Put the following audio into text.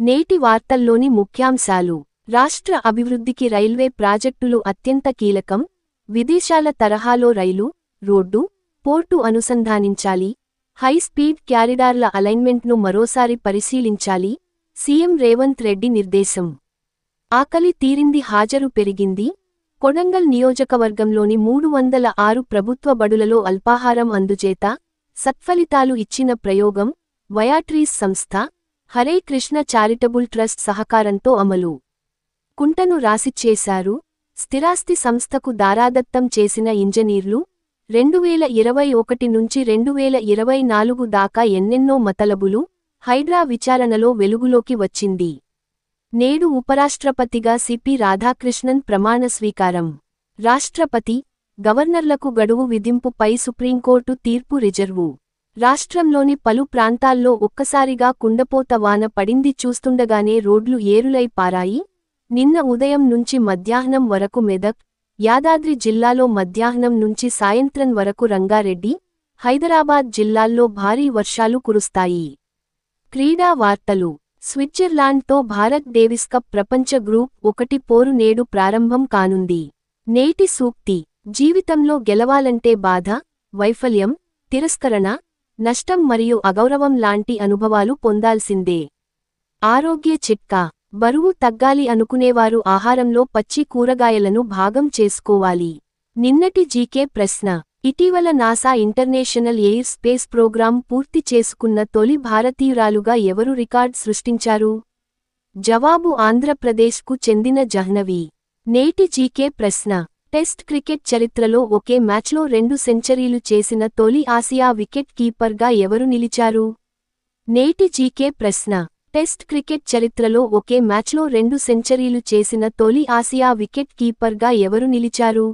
నేటి వార్తల్లోని ముఖ్యాంశాలు. రాష్ట్ర అభివృద్ధికి రైల్వే ప్రాజెక్టులు అత్యంత కీలకం. విదేశాల తరహాలో రైలు రోడ్డు పోర్టు అనుసంధానించాలి. హై స్పీడ్ క్యారిడార్ల అలైన్మెంట్ను మరోసారి పరిశీలించాలి. సీఎం రేవంత్ రెడ్డి నిర్దేశం. ఆకలి తీరింది హాజరు పెరిగింది. కొడంగల్ నియోజకవర్గంలోని మూడు వందల ఆరు ప్రభుత్వ బడులలో అల్పాహారం అందుచేత సత్ఫలితాలు ఇచ్చిన ప్రయోగం. వయాట్రీస్ సంస్థ హరే కృష్ణ చారిటబుల్ ట్రస్ట్ సహకారంతో అమలు. కుంటను రాసిచ్చేశారు స్థిరాస్తి సంస్థకు దారాదత్తం చేసిన ఇంజనీర్లు రెండువేల ఇరవై ఒకటి నుంచి రెండువేల ఇరవై నాలుగు దాకా ఎన్నెన్నో మతలబులు హైడ్రా విచారణలో వెలుగులోకి వచ్చింది. నేడు ఉపరాష్ట్రపతిగా సిపి రాధాకృష్ణన్ ప్రమాణ స్వీకారం. రాష్ట్రపతి గవర్నర్లకు గడువు విధింపుపై సుప్రీంకోర్టు తీర్పు రిజర్వు. రాష్ట్రంలోని పలు ప్రాంతాల్లో ఒక్కసారిగా కుండపోత వాన పడింది చూస్తుండగానే రోడ్లు ఏరులై పారాయి. నిన్న ఉదయం నుంచి మధ్యాహ్నం వరకు మెదక్ యాదాద్రి జిల్లాలో మధ్యాహ్నం నుంచి సాయంత్రం వరకు రంగారెడ్డి హైదరాబాద్ జిల్లాల్లో భారీ వర్షాలు కురుస్తాయి. క్రీడా వార్తలు. స్విట్జర్లాండ్తో భారత్ డేవిస్ కప్ ప్రపంచ గ్రూప్ ఒకటి పోరు నేడు ప్రారంభం కానుంది. నేటి సూక్తి. జీవితంలో గెలవాలంటే బాధ వైఫల్యం తిరస్కరణ నష్టం మరియు అగౌరవం లాంటి అనుభవాలు పొందాల్సిందే. ఆరోగ్య చిట్కా. బరువు తగ్గాలి అనుకునేవారు ఆహారంలో పచ్చి కూరగాయలను భాగం చేసుకోవాలి. నిన్నటి జీకే ప్రశ్న. ఇటీవల NASA international air space programme పూర్తి చేసుకున్న తొలి భారతీయురాలుగా ఎవరు రికార్డ్ సృష్టించారు? జవాబు ఆంధ్రప్రదేశ్కు చెందిన జహ్నవి. నేటి జీకే ప్రశ్న. టెస్ట్ క్రికెట్ చరిత్రలో ఒకే మ్యాచ్లో రెండు సెంచరీలు చేసిన తొలి ఆసియా వికెట్ కీపర్గా ఎవరు నిలిచారు? నేటి జీకే ప్రశ్న. టెస్ట్ క్రికెట్ చరిత్రలో ఒకే మ్యాచ్లో రెండు సెంచరీలు చేసిన తొలి ఆసియా వికెట్ కీపర్గా ఎవరు నిలిచారు?